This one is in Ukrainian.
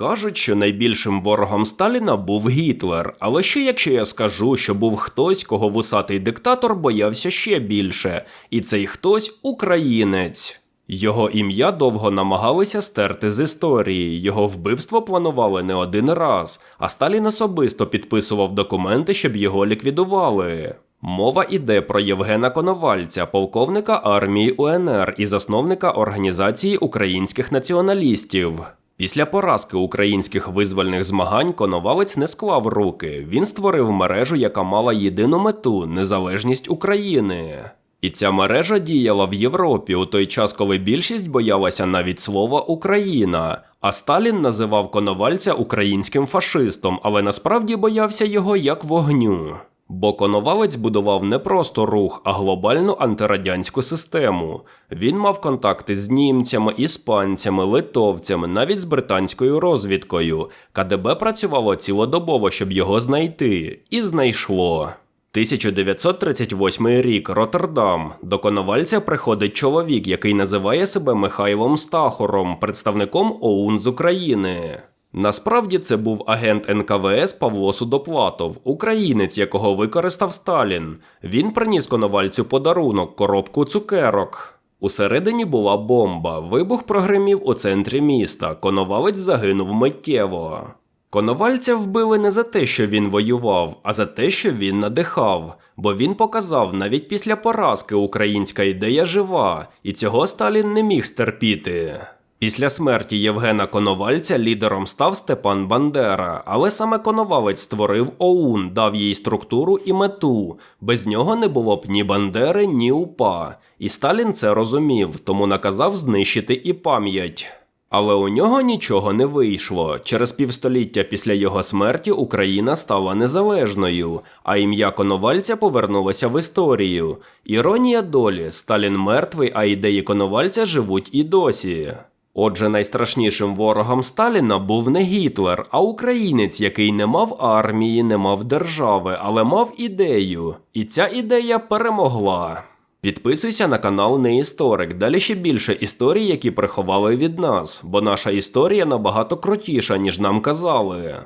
Кажуть, що найбільшим ворогом Сталіна був Гітлер. Але що якщо я скажу, що був хтось, кого вусатий диктатор боявся ще більше, і цей хтось українець. Його ім'я довго намагалися стерти з історії. Його вбивство планували не один раз, а Сталін особисто підписував документи, щоб його ліквідували. Мова іде про Євгена Коновальця, полковника армії УНР і засновника Організації українських націоналістів. Після поразки українських визвольних змагань Коновалець не склав руки. Він створив мережу, яка мала єдину мету незалежність України. І ця мережа діяла в Європі у той час, коли більшість боялася навіть слова Україна. А Сталін називав Коновальця українським фашистом, але насправді боявся його як вогню. Бо Коновалець будував не просто рух, а глобальну антирадянську систему. Він мав контакти з німцями, іспанцями, литовцями, навіть з британською розвідкою. КДБ працювало цілодобово, щоб його знайти, і знайшло. 1938 рік Роттердам. До Коновальця приходить чоловік, який називає себе Михайлом Стахором, представником ОУН з України. Насправді це був агент НКВС Павло Судоплатов, українець, якого використав Сталін. Він приніс Коновальцю подарунок, коробку цукерок. Усередині була бомба. Вибух прогримів у центрі міста. Коновалець загинув миттєво. Коновальця вбили не за те, що він воював, а за те, що він надихав. Бо він показав, навіть після поразки українська ідея жива, і цього Сталін не міг стерпіти. Після смерті Євгена Коновальця лідером став Степан Бандера, але саме Коновалець створив ОУН, дав їй структуру і мету. Без нього не було б ні Бандери, ні УПА. І Сталін це розумів, тому наказав знищити і пам'ять. Але у нього нічого не вийшло. Через півстоліття після його смерті Україна стала незалежною, а ім'я Коновальця повернулося в історію. Іронія долі Сталін мертвий, а ідеї Коновальця живуть і досі. Отже, найстрашнішим ворогом Сталіна був не Гітлер, а українець, який не мав армії, не мав держави, але мав ідею. І ця ідея перемогла. Підписуйся на канал Неісторик. Далі ще більше історій, які приховали від нас, бо наша історія набагато крутіша, ніж нам казали.